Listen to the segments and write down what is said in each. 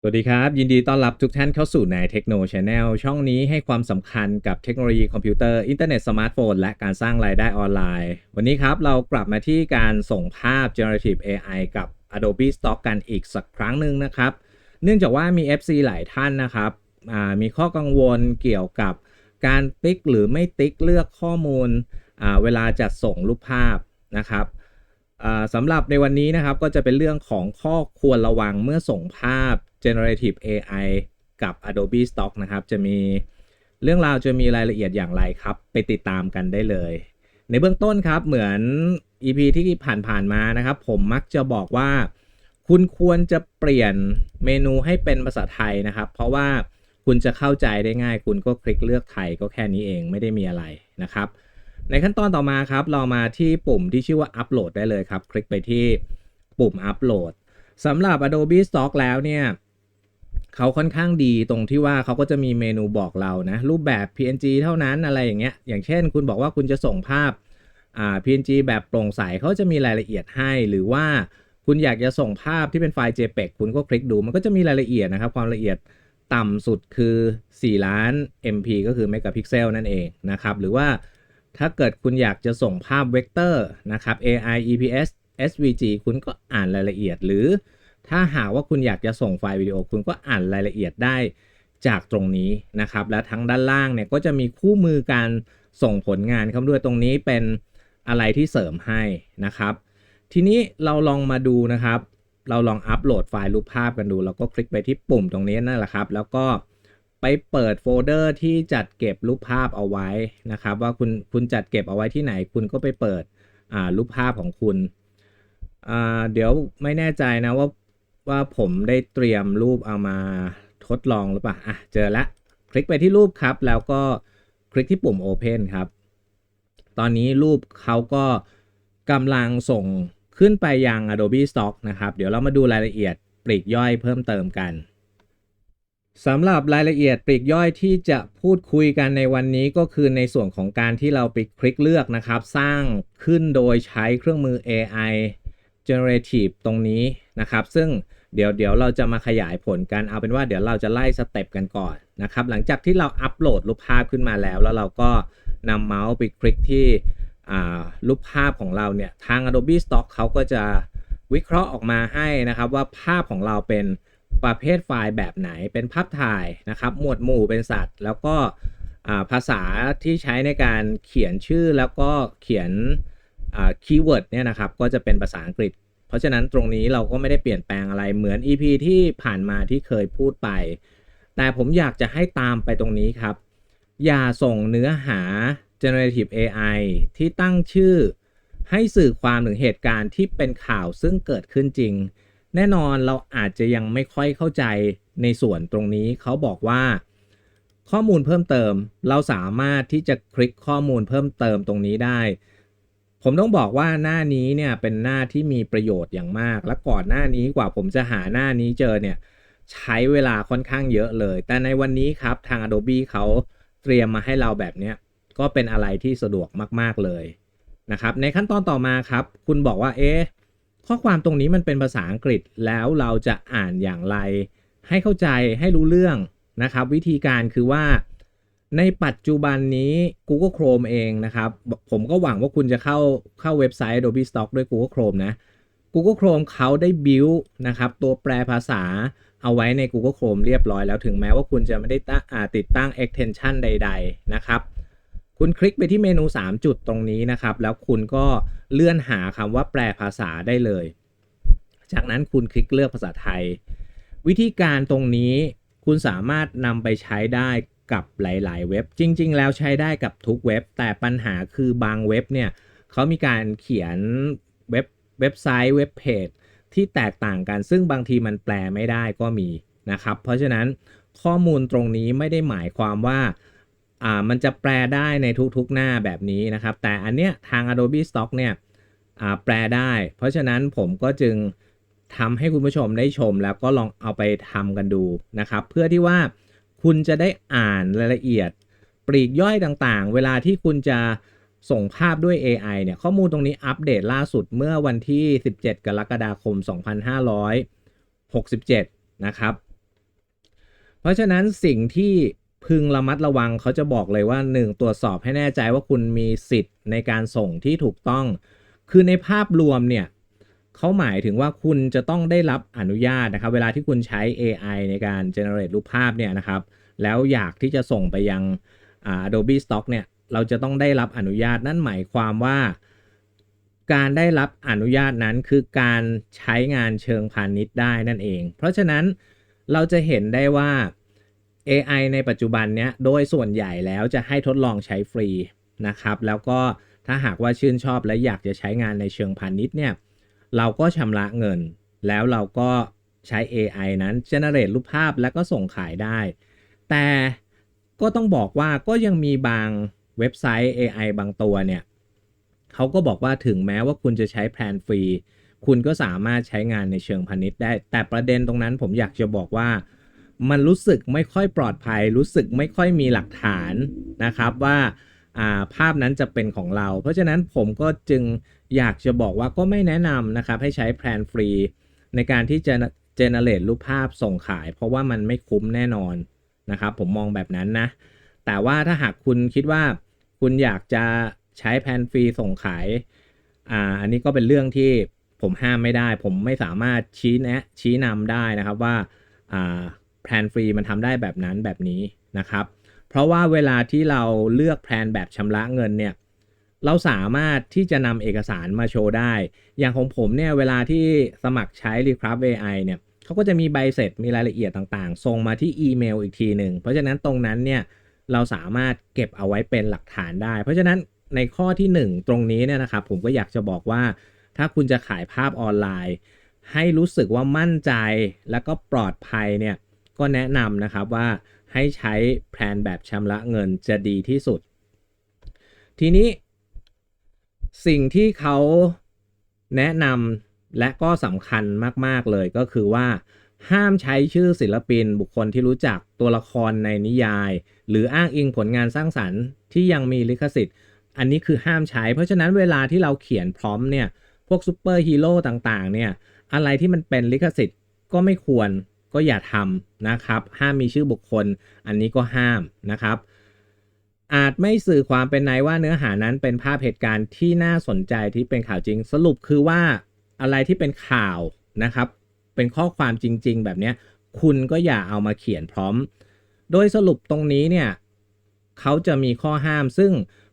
สวัสดีครับ ยินดีต้อนรับทุกท่านเข้าสู่ในเทคโนช n แนลช่องนี้ให้ความสำคัญกับเทคโนโลยีคอมพิวเตอร์อินเทอร์เน็ตสมาร์ทโฟนและการสร้างรายได้ออนไลน์ วันนี้ครับเรากลับมาที่การส่งภาพ generative AI กับ Adobe Stock กันอีกสักครั้งหนึ่งนะครับ เนื่องจากว่ามี FC หลายท่านนะครับมีข้อกังวลเกี่ยวกับการติ๊กหรือไม่ติ๊กเลือกข้อมูลเวลาจะส่งรูปภาพนะครับ สำหรับในวันนี้นะครับก็จะเป็นเรื่องของข้อควรระวังเมื่อส่งภาพ generative AI กับ Adobe Stock นะครับ จะมีเรื่องราวจะมีรายละเอียดอย่างไรครับ ไปติดตามกันได้เลย ในเบื้องต้นครับเหมือน EP ที่ผ่านๆมานะครับ ผมมักจะบอกว่า คุณควรจะเปลี่ยนเมนูให้เป็นภาษาไทยนะครับ เพราะว่าคุณจะเข้าใจได้ง่าย คุณก็คลิกเลือกไทยก็แค่นี้เองไม่ได้มีอะไรนะครับ ในขั้นตอนต่อมาครับ เรามาที่ปุ่มที่ชื่อว่าอัปโหลดได้เลยครับ คลิกไปที่ปุ่มอัปโหลดสำหรับ Adobe Stock แล้วเนี่ยเขาค่อนข้างดีตรงที่ว่าเขาก็จะมีเมนูบอกเรานะ รูปแบบ PNG เท่านั้นอะไรอย่างเงี้ย อย่างเช่น คุณบอกว่าคุณจะส่งภาพ PNG แบบโปร่งใสเขาจะมีรายละเอียดให้ หรือว่าคุณอยากจะส่งภาพที่เป็นไฟล์ JPEG คุณก็คลิกดู มันก็จะมีรายละเอียดนะครับ ความละเอียดต่ำสุดคือ 4 ล้าน MP ก็คือเมกะพิกเซลนั่นเองนะครับ หรือว่า ถ้าเกิดคุณอยากจะส่งภาพเวกเตอร์นะครับ AI EPS SVG คุณก็อ่านรายละเอียด หรือถ้าหากว่าคุณอยากจะส่งไฟล์วิดีโอคุณก็อ่านรายละเอียดได้จากตรงนี้นะครับ และทั้งด้านล่างเนี่ยก็จะมีคู่มือการส่งผลงานเข้าด้วยตรงนี้เป็นอะไรที่เสริมให้นะครับ ทีนี้เราลองมาดูนะครับ เราลองอัปโหลดไฟล์รูปภาพกันดู แล้วก็คลิกไปที่ปุ่มตรงนี้นั่นแหละครับ แล้วก็ ไปเปิดโฟลเดอร์ที่จัดเก็บรูปภาพเอาไว้นะครับ ว่าคุณคุณจัดเก็บเอาไว้ที่ไหน คุณก็ไปเปิดอ่ารูปภาพของคุณอ่าเดี๋ยวไม่แน่ใจนะว่าว่าผมได้เตรียมรูปเอามาทดลองหรือเปล่าอะเจอละคลิกไปที่รูปครับ แล้วก็คลิกที่ปุ่ม Open ครับ ตอนนี้รูปเขาก็กำลังส่งขึ้นไปยัง Adobe Stock นะครับ เดี๋ยวเรามาดูรายละเอียดปลีกย่อยเพิ่มเติมกัน สำหรับรายละเอียดปลีกย่อยที่จะพูดคุยกันในวันนี้ก็คือในส่วนของการที่เราไปคลิกเลือกนะครับ สร้างขึ้นโดยใช้เครื่องมือ AI generative ตรงนี้นะครับ ซึ่งเดี๋ยวเดี๋ยวเราจะมาขยายผลกันเอาเป็นว่าเดี๋ยวเราจะไล่สเต็ปกันก่อนนะครับ หลังจากที่เราอัปโหลดรูปภาพขึ้นมาแล้ว แล้วเราก็นำเมาส์ไปคลิกที่รูปภาพของเราเนี่ยทาง Adobe Stock เขาก็จะวิเคราะห์ออกมาให้นะครับว่าภาพของเราเป็น ประเภทไฟล์แบบไหนเป็นภาพถ่ายนะครับ หมวดหมู่เป็นสัตว์ แล้วก็ภาษาที่ใช้ในการเขียนชื่อแล้วก็เขียนคีย์เวิร์ดเนี่ยนะครับ ก็จะเป็นภาษาอังกฤษ เพราะฉะนั้นตรงนี้เราก็ไม่ได้เปลี่ยนแปลงอะไรเหมือน EP ที่ผ่านมาที่เคยพูดไป แต่ผมอยากจะให้ตามไปตรงนี้ครับ อย่าส่งเนื้อหา generative AI ที่ตั้งชื่อให้สื่อความถึงเหตุการณ์ที่เป็นข่าวซึ่งเกิดขึ้นจริง แน่นอนเราอาจจะยังไม่ค่อยเข้าใจในส่วนตรงนี้เขาบอกว่า ข้อมูลเพิ่มเติม เราสามารถที่จะคลิกข้อมูลเพิ่มเติมตรงนี้ได้ ผมต้องบอกว่าหน้านี้เนี่ยเป็นหน้าที่มีประโยชน์อย่างมาก และก่อนหน้านี้กว่าผมจะหาหน้านี้เจอเนี่ยใช้เวลาค่อนข้างเยอะเลย แต่ในวันนี้ครับทาง Adobe เขาเตรียมมาให้เราแบบนี้ก็เป็นอะไรที่สะดวกมาก ๆ เลยนะครับ ในขั้นตอนต่อมาครับ คุณบอกว่าเอ๊ะ ข้อความตรงนี้มันเป็นภาษาอังกฤษแล้วเราจะอ่านอย่างไร ให้เข้าใจให้รู้เรื่องนะครับ วิธีการคือว่าในปัจจุบันนี้ Google Chrome เองนะครับ ผมก็หวังว่าคุณจะเข้าเข้าเว็บไซต์ Adobe Stock ด้วย Google Chrome นะ Google Chrome เขาได้ build นะครับ ตัวแปลภาษาเอาไว้ใน Google Chrome เรียบร้อยแล้วถึงแม้ว่าคุณจะไม่ได้ติดตั้ง extension ใด ๆ นะครับ คุณคลิกไปที่เมนู 3 จุดตรงนี้นะครับ แล้วคุณก็เลื่อนหาคำว่าแปลภาษาได้เลย จากนั้นคุณคลิกเลือกภาษาไทย วิธีการตรงนี้คุณสามารถนำไปใช้ได้กับหลาย ๆ เว็บ จริง ๆ แล้วใช้ได้กับทุกเว็บ แต่ปัญหาคือบางเว็บเนี่ยเขามีการเขียนเว็บเว็บไซต์เว็บเพจที่แตกต่างกัน ซึ่งบางทีมันแปลไม่ได้ก็มีนะครับ เพราะฉะนั้นข้อมูลตรงนี้ไม่ได้หมายความว่า อ่ามันจะแปลได้ในทุกๆหน้าแบบนี้นะครับ แต่อันเนี้ยทาง Adobe Stock เนี่ยอ่าแปลได้ เพราะฉะนั้นผมก็จึงทำให้คุณผู้ชมได้ชม แล้วก็ลองเอาไปทำกันดูนะครับ เพื่อที่ว่าคุณจะได้อ่านรายละเอียด ปลีกย่อยต่างๆ เวลาที่คุณจะส่งภาพด้วย AI เนี่ย ข้อมูลตรงนี้อัปเดตล่าสุดเมื่อวันที่ 17 กรกฎาคม 2567 นะครับ เพราะฉะนั้นสิ่งที่ พึงระมัดระวังเขาจะบอกเลยว่า 1 ตรวจสอบให้แน่ใจว่าคุณมีสิทธิ์ในการส่งที่ถูกต้อง คือในภาพรวมเนี่ยเขาหมายถึงว่าคุณจะต้องได้รับอนุญาตนะครับ เวลาที่คุณใช้ AI ในการ generate รูปภาพเนี่ยนะครับ แล้วอยากที่จะส่งไปยังอ่า Adobe Stock เนี่ยเราจะต้องได้รับอนุญาตนั่นหมายความว่า การได้รับอนุญาตนั้นคือการใช้งานเชิงพาณิชย์ได้นั่นเอง เพราะฉะนั้นเราจะเห็นได้ว่า AI ในปัจจุบันเนี้ยโดยส่วนใหญ่แล้วจะให้ทดลองใช้ฟรีนะครับ แล้วก็ถ้าหากว่าชื่นชอบและอยากจะใช้งานในเชิงพาณิชย์เนี่ยเราก็ชำระเงิน แล้วเราก็ใช้ AI นั้น generate รูปภาพแล้วก็ส่งขายได้ แต่ก็ต้องบอกว่าก็ยังมีบางเว็บไซต์ AI บางตัวเนี่ยเขาก็บอกว่าถึงแม้ว่าคุณจะใช้แพลนฟรี คุณก็สามารถใช้งานในเชิงพาณิชย์ได้ แต่ประเด็นตรงนั้นผมอยากจะบอกว่า มันรู้สึกไม่ค่อยปลอดภัย รู้สึกไม่ค่อยมีหลักฐานนะครับว่าภาพนั้นจะเป็นของเรา เพราะฉะนั้นผมก็จึงอยากจะบอกว่าก็ไม่แนะนำนะครับ ให้ใช้แพลนฟรี ในการที่จะเจเนเรตรูปภาพส่งขาย เพราะว่ามันไม่คุ้มแน่นอนนะครับ ผมมองแบบนั้นนะ แต่ว่าถ้าหากคุณคิดว่าคุณอยากจะใช้แพลนฟรีส่งขายอ่าอันนี้ก็เป็นเรื่องที่ผมห้ามไม่ได้ ผมไม่สามารถชี้แนะชี้นำได้นะครับว่าอ่า แพลนฟรีมันทำได้แบบนั้นแบบนี้นะครับ เพราะว่าเวลาที่เราเลือกแพลนแบบชำระเงินเนี่ยเราสามารถที่จะนำเอกสารมาโชว์ได้ อย่างของผมเนี่ยเวลาที่สมัครใช้ Recraft AI เนี่ยเขาก็จะมีใบเสร็จมีรายละเอียดต่างๆ ส่งมาที่อีเมลอีกทีหนึ่ง เพราะฉะนั้นตรงนั้นเนี่ยเราสามารถเก็บเอาไว้เป็นหลักฐานได้ เพราะฉะนั้นในข้อที่ 1 ตรงนี้เนี่ยนะครับผมก็อยากจะบอกว่า ถ้าคุณจะขายภาพออนไลน์ ให้รู้สึกว่ามั่นใจแล้วก็ปลอดภัยเนี่ย ก็แนะนำนะครับว่าให้ใช้แพลนแบบชำระเงินจะดีที่สุด ทีนี้สิ่งที่เขาแนะนำและก็สำคัญมาก ๆ เลยก็คือว่า ห้ามใช้ชื่อศิลปินบุคคลที่รู้จักตัวละครในนิยาย หรืออ้างอิงผลงานสร้างสรรค์ที่ยังมีลิขสิทธิ์ อันนี้คือห้ามใช้ เพราะฉะนั้นเวลาที่เราเขียนพร้อมเนี่ยพวกซูเปอร์ฮีโร่ต่าง ๆ เนี่ยอะไรที่มันเป็นลิขสิทธิ์ก็ไม่ควร ก็อย่าทำนะครับ ห้ามมีชื่อบุคคล อันนี้ก็ห้ามนะครับ อาจไม่สื่อความเป็นในว่าเนื้อหานั้นเป็นภาพเหตุการณ์ที่น่าสนใจที่เป็นข่าวจริง สรุปคือว่าอะไรที่เป็นข่าวนะครับ เป็นข้อความจริง ๆ แบบนี้คุณก็อย่าเอามาเขียนพร้อม โดยสรุปตรงนี้เนี่ยเขาจะมีข้อห้ามซึ่ง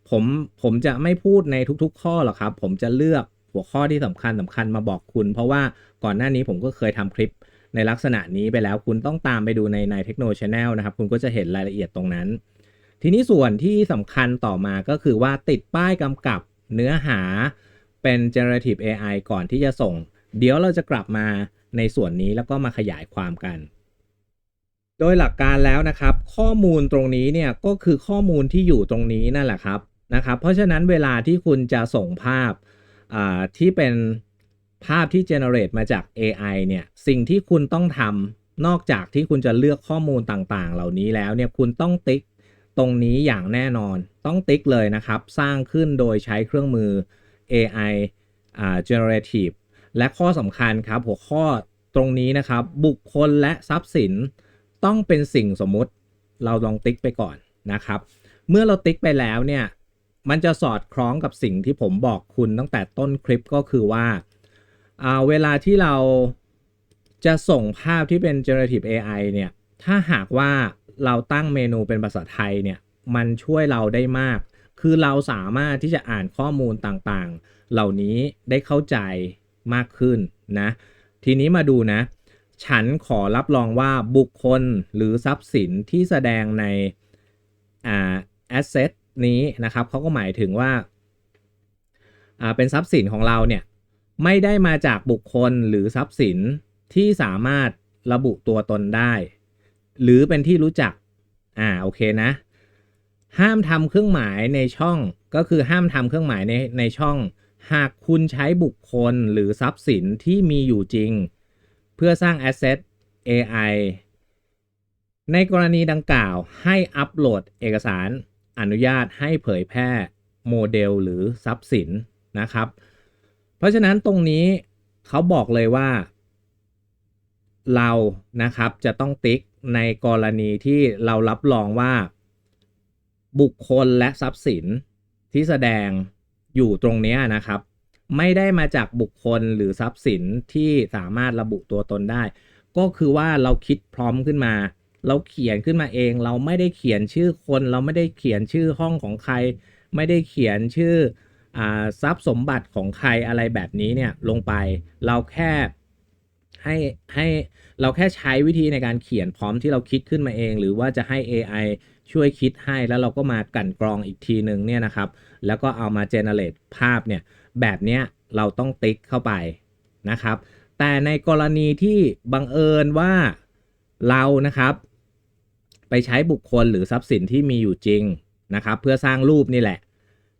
ผมผมจะไม่พูดในทุกๆ ข้อหรอกครับ ผมจะเลือกหัวข้อที่สำคัญสำคัญมาบอกคุณ เพราะว่าก่อนหน้านี้ผมก็เคยทำคลิป ในลักษณะนี้ไปแล้วคุณต้องตามไปดูในในเทคโนชแนลนะครับ คุณก็จะเห็นรายละเอียดตรงนั้น ทีนี้ส่วนที่สำคัญต่อมาก็คือว่าติดป้ายกำกับเนื้อหาเป็น generative AI ก่อนที่จะส่ง เดี๋ยวเราจะกลับมาในส่วนนี้แล้วก็มาขยายความกัน โดยหลักการแล้วนะครับ ข้อมูลตรงนี้เนี่ยก็คือข้อมูลที่อยู่ตรงนี้นั่นแหละครับนะครับ เพราะฉะนั้นเวลาที่คุณจะส่งภาพที่เป็น ภาพที่ generate มาจาก AI เนี่ย สิ่งที่คุณต้องทำนอกจากที่คุณจะเลือกข้อมูลต่างๆ เหล่านี้แล้วเนี่ย คุณต้องติ๊กตรงนี้อย่างแน่นอน ต้องติ๊กเลยนะครับ สร้างขึ้นโดยใช้เครื่องมือ AI อ่า generative และข้อสำคัญครับ หัวข้อตรงนี้นะครับ บุคคลและทรัพย์สินต้องเป็นสิ่งสมมุติ เราลองติ๊กไปก่อนนะครับ เมื่อเราติ๊กไปแล้วเนี่ย มันจะสอดคล้องกับสิ่งที่ผมบอกคุณตั้งแต่ต้นคลิปก็คือว่า เวลาที่เราจะส่งภาพที่เป็น generative AI เนี่ย ถ้าหากว่าเราตั้งเมนูเป็นภาษาไทยเนี่ย มันช่วยเราได้มาก คือเราสามารถที่จะอ่านข้อมูลต่างๆ เหล่านี้ได้เข้าใจมากขึ้นนะ ทีนี้มาดูนะ ฉันขอรับรองว่าบุคคลหรือทรัพย์สินที่แสดงในอ่า asset นี้นะครับ เขาก็หมายถึงว่า อ่า เป็นทรัพย์สินของเราเนี่ย ไม่ได้มาจากบุคคลหรือทรัพย์สินที่สามารถระบุตัวตนได้ หรือเป็นที่รู้จัก อ่าโอเคนะ ห้ามทำเครื่องหมายในช่องก็คือห้ามทำเครื่องหมายในในช่อง หากคุณใช้บุคคลหรือทรัพย์สินที่มีอยู่จริง เพื่อสร้าง Asset AI ในกรณีดังกล่าวให้อัปโหลดเอกสารอนุญาตให้เผยแพร่โมเดลหรือทรัพย์สินนะครับ เพราะฉะนั้นตรงนี้เขาบอกเลยว่า เรานะครับจะต้องติ๊กในกรณีที่เรารับรองว่า บุคคลและทรัพย์สินที่แสดงอยู่ตรงนี้นะครับ ไม่ได้มาจากบุคคลหรือทรัพย์สินที่สามารถระบุตัวตนได้ ก็คือว่าเราคิดพร้อมขึ้นมา เราเขียนขึ้นมาเอง เราไม่ได้เขียนชื่อคน เราไม่ได้เขียนชื่อห้องของใคร ไม่ได้เขียนชื่อ ทรัพย์สมบัติของใครอะไรแบบนี้เนี่ยลงไปเราแค่ให้ให้เราแค่ใช้วิธีในการเขียนพร้อมที่เราคิดขึ้นมาเอง หรือว่าจะให้ AI ช่วยคิดให้แล้วเราก็มากั่นกรองอีกทีหนึ่งเนี่ยนะครับ แล้วก็เอามา generate ภาพเนี่ยแบบเนี้ยเราต้องติ๊กเข้าไปนะครับ แต่ในกรณีที่บังเอิญว่าเรานะครับ ไปใช้บุคคลหรือทรัพย์สินที่มีอยู่จริงนะครับ เพื่อสร้างรูปนี่แหละ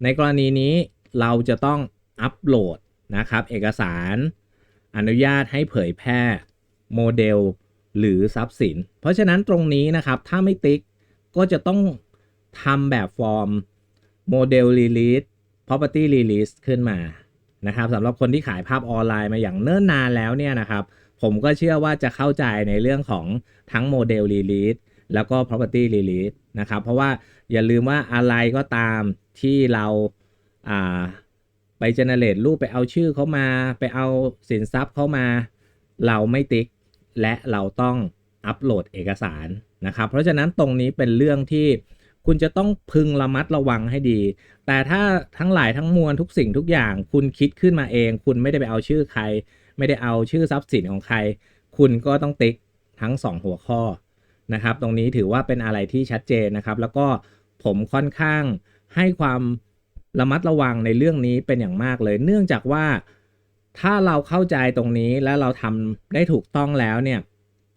ในกรณีนี้ เราจะต้องอัปโหลดนะครับ เอกสารอนุญาตให้เผยแพร่โมเดลหรือทรัพย์สิน เพราะฉะนั้นตรงนี้นะครับ ถ้าไม่ติ๊กก็จะต้องทำแบบฟอร์มโมเดล release property release ขึ้นมานะครับสำหรับคนที่ขายภาพออนไลน์มาอย่างเนิ่นนานแล้วเนี่ยนะครับ ผมก็เชื่อว่าจะเข้าใจในเรื่องของทั้งโมเดล release แล้วก็ property release นะครับ เพราะว่าอย่าลืมว่าอะไรก็ตามที่เรา อ่าไป generate รูปไปเอาชื่อเขามา ไปเอาสินทรัพย์เขามา เราไม่ติ๊ก และเราต้องอัปโหลดเอกสารนะครับ เพราะฉะนั้นตรงนี้เป็นเรื่องที่คุณจะต้องพึงระมัดระวังให้ดี แต่ถ้าทั้งหลายทั้งมวลทุกสิ่งทุกอย่าง คุณคิดขึ้นมาเอง คุณไม่ได้ไปเอาชื่อใคร ไม่ได้เอาชื่อทรัพย์สินของใคร คุณก็ต้องติ๊กทั้ง 2 หัวข้อนะครับ ตรงนี้ถือว่าเป็นอะไรที่ชัดเจนนะครับ แล้วก็ผมค่อนข้างให้ความ ระมัดระวังในเรื่องนี้เป็นอย่างมากเลย เนื่องจากว่าถ้าเราเข้าใจตรงนี้และเราทำได้ถูกต้องแล้วเนี่ย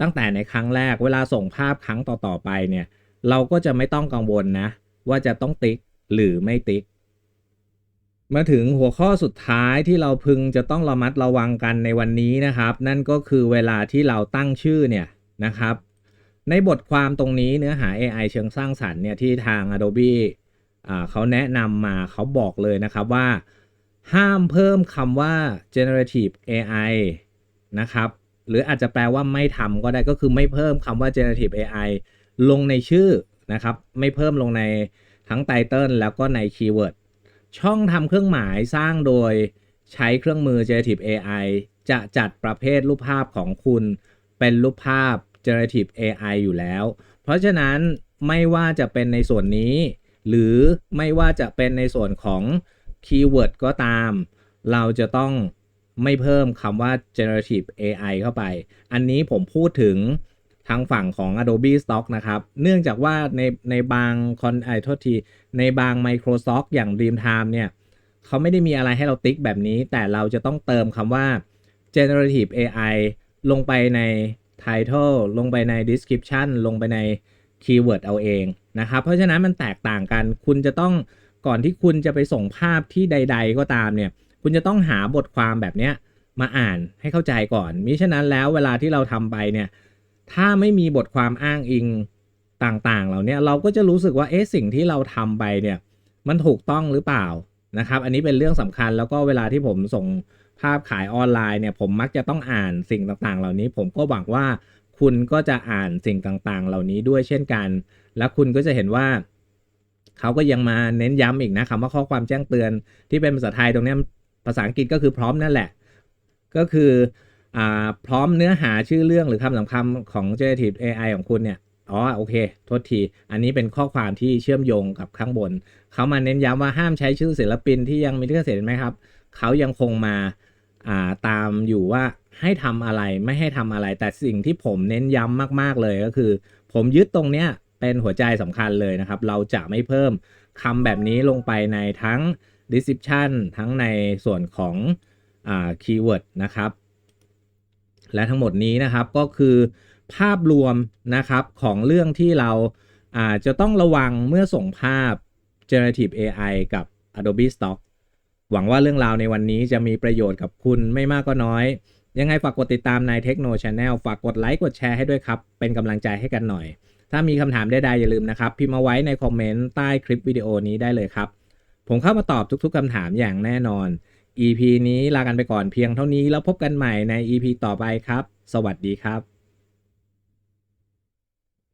ตั้งแต่ในครั้งแรกเวลาส่งภาพครั้งต่อๆไปเนี่ย เราก็จะไม่ต้องกังวลนะ ว่าจะต้องติ๊กหรือไม่ติ๊ก มาถึงหัวข้อสุดท้ายที่เราพึงจะต้องระมัดระวังกันในวันนี้นะครับ นั่นก็คือเวลาที่เราตั้งชื่อเนี่ยนะครับ ในบทความตรงนี้เนื้อหา AI เชิงสร้างสรรค์เนี่ยที่ทาง Adobe เขาแนะนำมาเขาบอกเลยนะครับว่า ห้ามเพิ่มคำว่า generative AI นะครับหรืออาจจะแปลว่าไม่ทำก็ได้ก็คือไม่เพิ่มคำว่า generative AI ลงในชื่อนะครับ ไม่เพิ่มลงในทั้งไตเติลแล้วก็ในคีย์เวิร์ดช่องทำเครื่องหมายสร้างโดยใช้เครื่องมือ generative AI จะจัดประเภทรูปภาพของคุณเป็นรูปภาพ generative AI อยู่แล้ว เพราะฉะนั้นไม่ว่าจะเป็นในส่วนนี้ หรือไม่ว่าจะเป็นในส่วนของคีย์เวิร์ดก็ตาม เราจะต้องไม่เพิ่มคำว่า generative AI เข้าไป อันนี้ผมพูดถึงทางฝั่งของ Adobe Stock นะครับ เนื่องจากว่าในในบางคอนไอโทษที ในบาง Microsoft อย่าง Dreamtime เนี่ยเขาไม่ได้มีอะไรให้เราติ๊กแบบนี้ แต่เราจะต้องเติมคำว่า generative AI ลงไปใน title ลงไปใน description ลงไปใน keyword เอาเอง นะครับ เพราะฉะนั้นมันแตกต่างกัน คุณจะต้องก่อนที่คุณจะไปส่งภาพที่ใด ๆ ก็ตามเนี่ย คุณจะต้องหาบทความแบบเนี้ยมาอ่านให้เข้าใจก่อน มิฉะนั้นแล้วเวลาที่เราทำไปเนี่ย ถ้าไม่มีบทความอ้างอิงต่างๆ เหล่านี้เราก็จะรู้สึกว่า เอ๊ะ สิ่งที่เราทำไปเนี่ย มันถูกต้องหรือเปล่านะครับ อันนี้เป็นเรื่องสำคัญ แล้วก็เวลาที่ผมส่งภาพขายออนไลน์เนี่ย ผมมักจะต้องอ่านสิ่งต่างๆ เหล่านี้ ผมก็หวังว่า คุณก็จะอ่านสิ่งต่างๆ เหล่านี้ด้วยเช่นกัน และคุณก็จะเห็นว่า เขาก็ยังมาเน้นย้ำอีกนะคำว่าข้อความแจ้งเตือนที่เป็นภาษาไทยตรงนี้ภาษาอังกฤษก็คือพร้อมนั่นแหละ ก็คืออพร้อมเนื้อหาชื่อเรื่องหรือคำสำคัญของ generative AI ของคุณเนี่ยอ๋อโอเค โทษที อันนี้เป็นข้อความที่เชื่อมโยงกับข้างบน เขามาเน้นย้ำว่าห้ามใช้ชื่อศิลปินที่ยังมีลิขสิทธิ์ไหมครับ เขายังคงมาาตามอยู่ว่า ให้ทำอะไรไม่ให้ทำอะไร แต่สิ่งที่ผมเน้นย้ำมาก ๆเลยก็คือ ผมยึดตรงเนี้ยเป็นหัวใจสำคัญเลยนะครับ เราจะไม่เพิ่มคำแบบนี้ลงไปในทั้ง description ทั้งในส่วนของอ่า keyword นะครับ และทั้งหมดนี้นะครับก็คือภาพรวมนะครับของเรื่องที่เราอาจจะต้องระวังเมื่อส่งภาพ generative AI กับ Adobe Stock หวังว่าเรื่องราวในวันนี้จะมีประโยชน์กับคุณไม่มากก็น้อย ยังไงฝากกดติดตามในายเทคโนชาแนลฝากกดไลค์กดแชร์ให้ด้วยครับ เป็นกำลังใจให้กันหน่อย ถ้ามีคำถามใดๆอย่าลืมนะครับ พิมพ์มาไว้ในคอมเมนต์ใต้คลิปวิดีโอนี้ได้เลยครับ ผมเข้ามาตอบทุกๆคำถามอย่างแน่นอน EP นี้ลากันไปก่อนเพียงเท่านี้แล้วพบกันใหม่ใน EP ต่อไปครับ สวัสดีครับ